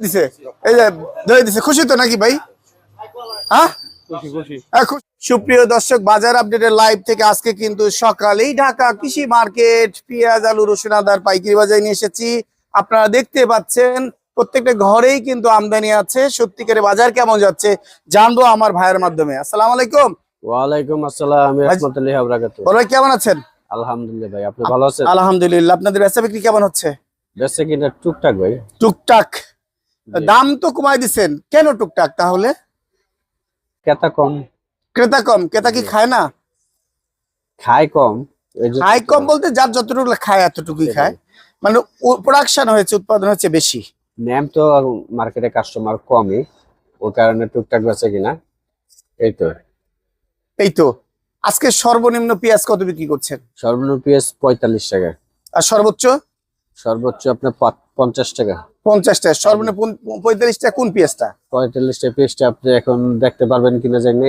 দিছে? এই যে ধরে দিছে। খুশি তো নাকি ভাই? হ্যাঁ? হ্যাঁ, সুপ্রিয় দর্শক বাজার আপডেটের লাইভ থেকে আজকে কিন্তু সকালেই ঢাকা কৃষি মার্কেট পেঁয়াজ আলু রসুন আদার পাইকারি বাজারে নিয়ে এসেছি। আপনারা দেখতে পাচ্ছেন প্রত্যেকটা ঘরেই কিন্তু আমদানি আছে। সত্যিকারের বাজার কেমন যাচ্ছে জানব আমার ভাইয়ের মাধ্যমে। আসসালামু আলাইকুম। ওয়ালাইকুম আসসালাম রহমতুল্লাহ আবরাকাত বড় ভাই কেমন আছেন? আলহামদুলিল্লাহ ভাই আপনি ভালো আছেন? আলহামদুলিল্লাহ। আপনাদের বেচা বিক্রি কেমন হচ্ছে? কিনা টুকটাক ভাই। টুকটাক। দাম তো কমাই দিচ্ছেন কেন টুকটাক তাহলে? ক্রেতা কম। ক্রেতা কম। ক্রেতা কি খায় না? খায় কম। খায় কম বলতে যার যতটুকু খায় এতটুকুই খায়। মানে প্রোডাকশন হয়েছে উৎপাদন হচ্ছে বেশি। ম্যাম তো মার্কেটে কাস্টমার কমই। ওই কারণে টুকটাক বেঁচে কিনা। এই তো। এই তো। আজকে সর্বনিম্ন পেঁয়াজ কত বিক্রি করছেন? সর্বনিম্ন পেঁয়াজ পঁয়তাল্লিশ টাকা। আর সর্বোচ্চ? সর্বোচ্চ আপনার পঞ্চাশ টাকা। পঞ্চাশ টাকা সর্বনিম্ন পন- পঁয়তাল্লিশ টাকা কোন পেঁয়াজটা পঁয়তাল্লিশ টাকা পেঁয়াজটা আপনি এখন দেখতে পারবেন কিনা জানি।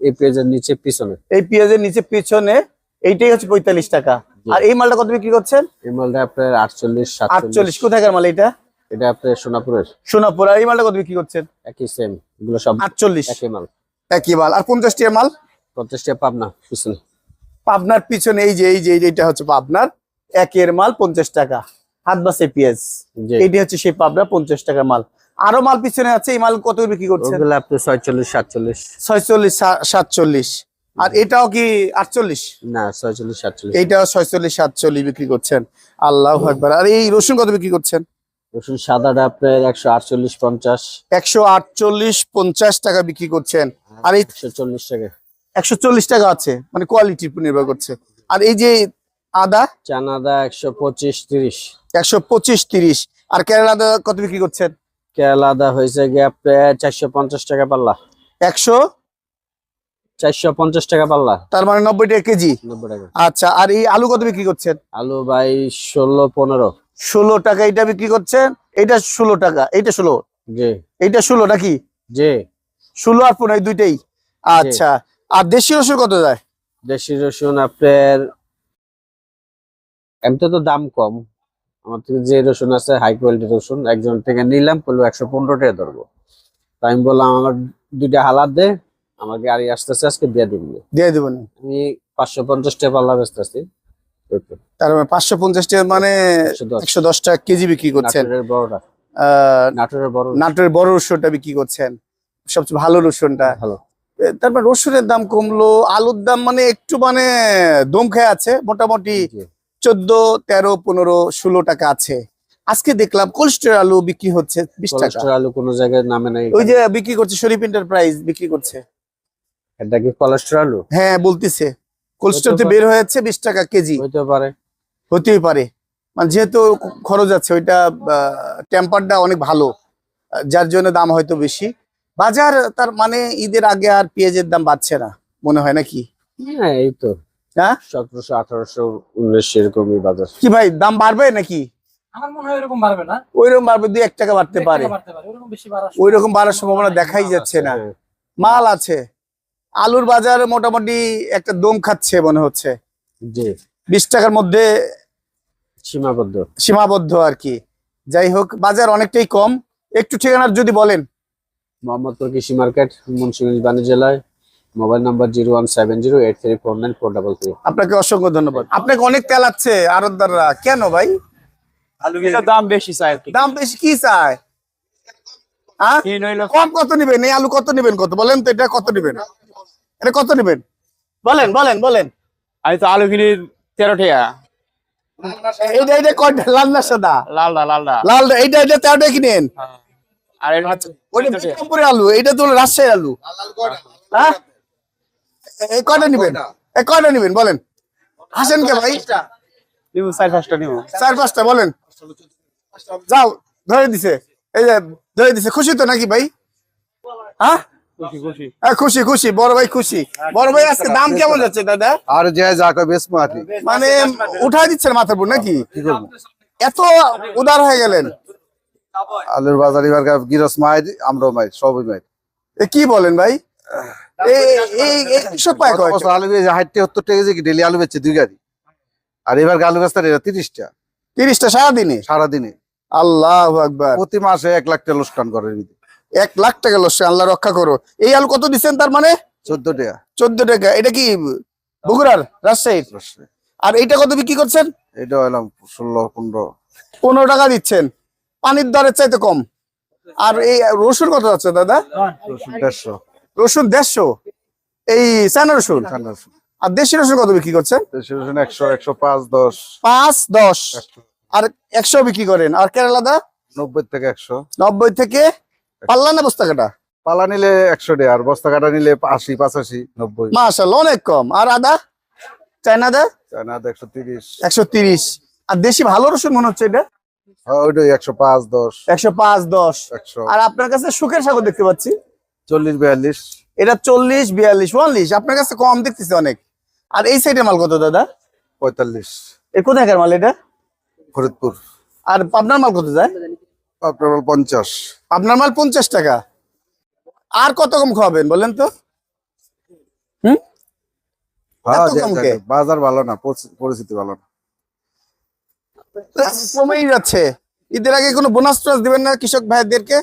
এই পেঁয়াজের নিচে পিছনে। এই পেঁয়াজের নিচে পিছনে এইটাই হচ্ছে পঁয়তাল্লিশ টাকা। আর এই মালটা কত বিক্রি করছেন? এই মালটা আপনার আটচল্লিশ আটচল্লিশ। কোথাকার মাল এটা? এটা আপনার সোনাপুরের। সোনাপুর। আর এই মালটা কত বিক্রি করছেন? একই সেম এগুলো সব আটচল্লিশ। একই মাল। একই মাল। আর পঞ্চাশ টাকা মাল? পঞ্চাশ টাকা পাবনা পিছনে। পাবনার পিছনে এই যে এই যে এই যে এটা হচ্ছে পাবনার। একের মাল পঞ্চাশ টাকা। হাত বাসে পেঁয়াজ। জি। এইটা হচ্ছে সেই পাবনা পঞ্চাশ টাকার মাল। আরও মাল পিছনে আছে এই মাল কত বিক্রি করছেন? ওগুলো আপনি ছয়চল্লিশ সাতচল্লিশ। ছয়চল্লিশ সাতচল্লিশ। আর এটাও কি আটচল্লিশ? না ছয়চল্লিশ সাতচল্লিশ। এইটাও ছয়চল্লিশ সাতচল্লিশ বিক্রি করছেন। আল্লাহ একবার আর এই রসুন কত বিক্রি করছেন? রসুন সাদাটা আপনার একশো আটচল্লিশ পঞ্চাশ। একশো আটচল্লিশ পঞ্চাশ টাকা বিক্রি করছেন। আর এই একশো চল্লিশ টাকা। একশো চল্লিশ টাকা আছে মানে কোয়ালিটির উপর নির্ভর করছে। আর এই যে আদা? চানাদা একশো পঁচিশ তিরিশ। একশো পঁচিশ তিরিশ। আর কেরালা আদা কত বিক্রি করছেন? কেরালা আদা হয়েছে গিয়ে চারশো পঞ্চাশ টাকা পাল্লা। একশো? চারশো পঞ্চাশ টাকা পাল্লা। তার মানে নব্বই টাকা কেজি। নব্বই টাকা। আচ্ছা আর এই আলু কত বিক্রি করছেন? আলু ভাই ষোলো পনেরো। ষোলো টাকা এটা বিক্রি করছেন? এইটা ষোলো টাকা এইটা ষোলো? জি। এইটা ষোলো নাকি? জি। ষোলো আর পনেরো এই দুইটাই। আচ্ছা আর দেশি রসুন কত যায়? দেশি রসুন আপনার এমনি তো দাম কম। আমার থেকে যে রসুন আছে হাই কোয়ালিটি রসুন একজন থেকে নিলাম বলল একশো পনেরো টাকা ধরবো। তো আমি বললাম আমার দুইটা হালাত দে আমার গাড়ি আসতেছে আজকে দিয়ে দিবি। দিয়ে দেবেন আমি পাঁচশো পঞ্চাশ টাকা পাল্লা বেচতেছি। তার মানে পাঁচশো পঞ্চাশ টাকা মানে একশো দশ। টাকা কেজি বিক্রি করছেন। বড়টা। নাটোরের বড় নাটোরের বড় রসুনটা বিক্রি করছেন। সবচেয়ে ভালো রসুনটা। ভালো। তারপর রসুনের দাম কমলো আলুর দাম মানে একটু মানে দম খেয়ে আছে মোটামুটি। চোদ্দ তেরো পনেরো ষোলো টাকা আছে। আজকে দেখলাম কোল্ডস্টোর আলু বিক্রি হচ্ছে বিশ টাকা। আলু কোনো জায়গায় নামে নাই ওই যে বিক্রি করছে শরীফ এন্টারপ্রাইজ বিক্রি করছে। এটা কি কোলেস্টেরল আলু? হ্যাঁ বলতেছে। কোল্ডস্টোর হতে পারে। বের হয়েছে বিশ টাকা কেজি। হইতে পারে। হতেই পারে। মানে যেহেতু খরচ আছে ওইটা টেম্পারটা অনেক ভালো। যার জন্য দাম হয়তো বেশি। বাজার তার মানে ঈদের আগে আর পেঁয়াজের দাম বাড়ছে না মনে হয় নাকি? হ্যাঁ এই তো। হ্যাঁ? সতেরোশো আঠারোশো উনিশশো এরকমই বাজার। কি ভাই দাম বাড়বে নাকি? আমার মনে হয় এরকম বাড়বে না। ওইরকম বাড়বে দুই এক টাকা বাড়তে পারে। বেশি বাড়ার ওই রকম বাড়ার সম্ভাবনা দেখাই যাচ্ছে না। হ্যাঁ, মাল আছে। আলুর বাজার মোটামুটি একটা দম খাচ্ছে মনে হচ্ছে। জি। বিশ টাকার মধ্যে সীমাবদ্ধ। সীমাবদ্ধ আর কি। যাই হোক বাজার অনেকটাই কম। একটু ঠিকানার যদি বলেন। মোহাম্মদপুর কৃষি মার্কেট মুন্সিগঞ্জ বাণিজ্য জেলায়। Mobile number zero one seven zero eight three four nine four double three. আপনাকে অসংখ্য ধন্যবাদ। আপনাকে অনেক তেলাচ্ছে আরতদাররা। কেন ভাই? দাম বেশি চাই দাম বেশি কি চায় হ্যাঁ কম কত নিবেন? এই আলু কত নিবেন কত? বলেন তো এটা কত নিবেন? এটা কত নিবেন? বলেন বলেন বলেন। আমি তো আলু কিনি তেরো টাকা। এইটা এইটা কয়টা? লাল না সাদা? এইটা কিনেন? আর ওইটা আলু। এইটা তো রাজশাহীর আলু। হ্যাঁ। এই কয়টা নিবেন? এই কয়টা নিবেন? বলেন। হাসেন কে ভাই। নিবো চার পাঁচটা নিবো। চার পাঁচটা বলেন। যাও ধরে দিছে। এই যে ধরে দিছে। খুশি তো নাকি ভাই? হ্যাঁ? খুশি খুশি। খুশি খুশি। বড় ভাই খুশি। বড় ভাই আজকে দাম কেমন যাচ্ছে দাদা? আর যে যা মাটি মানে উঠাই দিচ্ছেন মাথার উপর নাকি? এত উদার হয়ে গেলেন। আলুর বাজার এবার গিরস মায়ের আমরাও মায়ের সবই মায়ের এ কি বলেন ভাই? এই এই এই পায় আলু বেচছে দুই গাড়ি। আর এবার আলু তিরিশটা। তিরিশটা সারাদিনে? সারাদিনে। আল্লাহ আকবার। প্রতি মাসে এক লাখ টাকা লোকসান করে এক লাখ টাকা আল্লাহ রক্ষা করো। এই আলু কত দিচ্ছেন তার মানে? চোদ্দ টাকা। চোদ্দ টাকা। এটা কি বগুড়ার? রাজশাহীর? রসে। আর এইটা কত বিক্রি করছেন? এটা হলাম ষোলো পনেরো। পনেরো টাকা দিচ্ছেন। পানির দরের চাইতে কম। আর এই রসুন কত আছে দাদা? রসুন দেড়শো। রসুন দেড়শো? এই চায়না রসুন? আর দেশি রসুন কত বিক্রি করছেন? দেশি রসুন একশো একশো পাঁচ দশ। পাঁচ দশ। আর একশো বিক্রি করেন। আর কেরালা দা? নব্বই থেকে একশো। নব্বই থেকে? পাল্লা না বস্তা কাটা? পালা নিলে একশো টাকা আর বস্তা কাটা নিলে আশি পাঁচাশি নব্বই। মাশাল্লাহ অনেক কম। আর আদা? চায়না দা? চায়না একশো তিরিশ। একশো তিরিশ। আর দেশি ভালো রসুন মনে হচ্ছে এটা? হ্যাঁ ওইটাই একশো পাঁচ দশ। একশো পাঁচ দশ। একশো। আর আপনার কাছে সুখের সাগর দেখতে পাচ্ছি। চল্লিশ বিয়াল্লিশ। এটা চল্লিশ বিয়াল্লিশ চুয়াল্লিশ আপনার কাছে কম দেখতেছি অনেক। আর এই সাইডের মাল কত দাদা? পঁয়তাল্লিশ। এ কোথাকার মাল এটা? ফরিদপুর। আর পাবনার মাল কত যায় আপনার পঞ্চাশ। আপনার মাল পঞ্চাশ টাকা। আর কত কম খাওয়াবেন বলেন তো? হুম? হ্যাঁ বাজার ভালো না পরিস্থিতি- পরিস্থিতি ভালো না। কমেই যাচ্ছে। ঈদের আগে কোনো বোনাস টোনাস দিবেন না কৃষক ভাইদেরকে?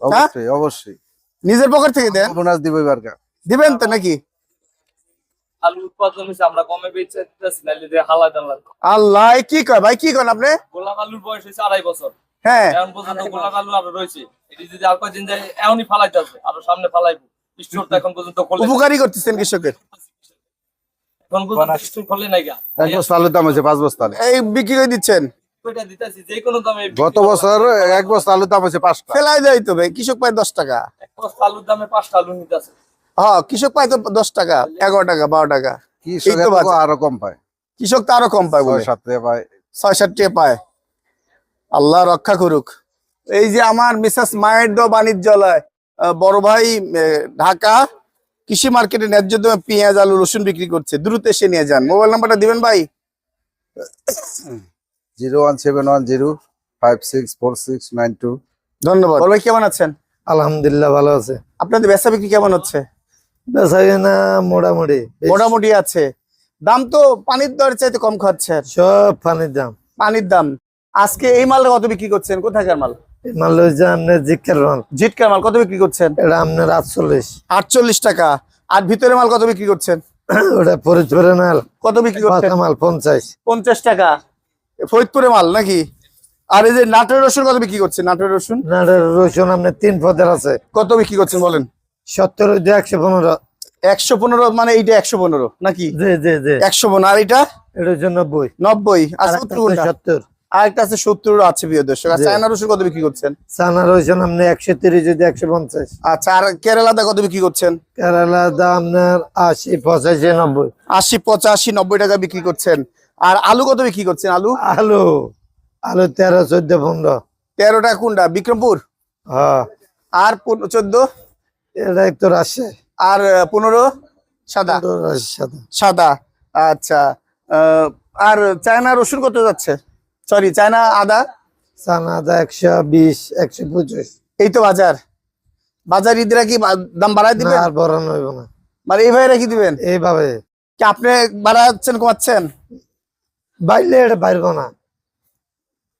অবশ্যই অবশ্যই। নিজের পকেট থেকে দেন? বোনাস দিব এবার কা। দিবেন তো নাকি? আলু উৎপাদন হয়েছে আমরা কমে বেচে দিতেছি নাহলে যে হালাই দালাই আল্লাহ কি কয়? ভাই কি করেন আপনি? গোলাপ আলুর বয়স হয়েছে আড়াই বছর। হ্যাঁ। এখন পর্যন্ত গোলাপ আলু আরও রয়েছে। এটি যদি আর কয়েকদিন যায় এমনই ফালাইতেছে আরও সামনে ফালাইবো। স্টোরটা এখন পর্যন্ত খোলে উপকারী করতেছেন কৃষকের। এখন পর্যন্ত স্টোর খোলে নাই গা। এক বস্তা আলুর দাম হয়েছে পাঁচ বস্তা। এই বিক্রি করে দিচ্ছেন? ওইটা দিতেছি যে কোনো দামে গত বছর এক বস্তা আলুর দাম হয়েছে পাঁচটা। ফেলাই দেয় তো ভাই কৃষক পায় দশ টাকা। এক বস্তা আলুর দামে পাঁচটা আলু নিতেছে। হ্যাঁ কৃষক পায় তো দশ টাকা এগারো টাকা তো আরও কম পায়। কৃষক তো আরও কম পায় বলে। টাকা পায়। টাকা আল্লাহ রক্ষা করুক। এই যে আমার মিসেস মায়ের দ বাণিজ্যালয় আহ, বড় ভাই ঢাকা কৃষি মার্কেটে ন্যায্য দামে পেঁয়াজ আলু রসুন বিক্রি করছে। দ্রুত এসে নিয়ে যান। মোবাইল নাম্বারটা দিবেন ভাই? Zero one seven one zero five six four six nine two. ধন্যবাদ। ভাই কেমন আছেন? আলহামদুলিল্লাহ ভালো আছে। আপনাদের বেচা বিক্রি কেমন হচ্ছে? বেচা কেনা মোটামুটি মোটামুটি আছে। দাম তো পানির দর চাইতে কম খাচ্ছে। সব পানির দাম। পানির দাম। আজকে এই মালটা কত বিক্রি করছেন? কোথাকার মাল? এই মাল হচ্ছে আপনার জিজ্ঞার মাল। জিটকার মাল। কত বিক্রি করছেন? এটা আপনার আটচল্লিশ। আটচল্লিশ টাকা। আর ভিতরে মাল কত বিক্রি করছেন? ওটা মাল। কত বিক্রি করছেন? মাল পঞ্চাশ। পঞ্চাশ টাকা। ফরিদপুরে মাল নাকি? আর এই যে নাটোর রসুন কত বিক্রি করছেন? নাটোর রসুন? নাটের রসুন আপনার তিন পদের আছে। কত বিক্রি করছেন বলেন? সত্তর একশো পনেরো। একশো পনেরো মানে এইটা একশো পনেরো নাকি? একশো পনেরো। আর এটা এটা হচ্ছে নব্বই। নব্বই। আর সত্তর আছে সত্তর। আর আছে সত্তর আছে প্রিয় দর্শক। আর চায়না রসুন কত বিক্রি করছেন? রসুন আপনি একশো তিরিশ যদি একশো পঞ্চাশ। আচ্ছা আর কেরালাতে কত বিক্রি করছেন? কেরালা আপনার আশি পঁচাশি নব্বই। আশি পঁচাশি নব্বই টাকা বিক্রি করছেন। আর আলু কত বিক্রি করছেন আলু? আলু আলু তেরো চোদ্দ পনেরো। তেরোটা কোনটা বিক্রমপুর? হ্যাঁ। আর চোদ্দ? এটা একটু রাজশাহী আর পনেরো? সাদা? সাদা। সাদা আচ্ছা। আর চায়না রসুন কত যাচ্ছে? সরি চায়না আদা? চানা আদা একশো বিশ একশো পঁচিশ। এই তো বাজার। বাজার ঈদরা কি দাম বাড়ায় দিবেন? আর বড়ানো হইব না। মানে এইভাবে রেখে দিবেন? এইভাবে। কি আপনি বাড়াচ্ছেন কমাচ্ছেন? বাইলে এটা পারব না।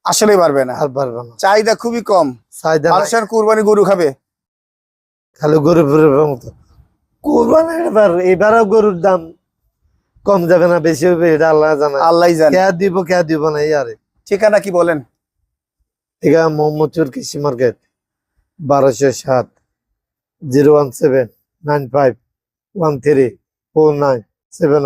আসলেই পারবে না। আর পারব না। চাহিদা খুবই কম। চাহিদা। মানুষের কুরবানি গরু খাবে? খালি গরু মতো। কোরবানি এবার এবারও গরুর দাম কম যাবে না বেশি হবে এটা আল্লাহ জানা। আল্লাহ জানে। কে দিব কে দিব না আরে। ঠিকানা কি বলেন? এগা মোহাম্মদপুর কৃষি মার্কেট বারোশো সাত zero one seven nine five one three four nine seven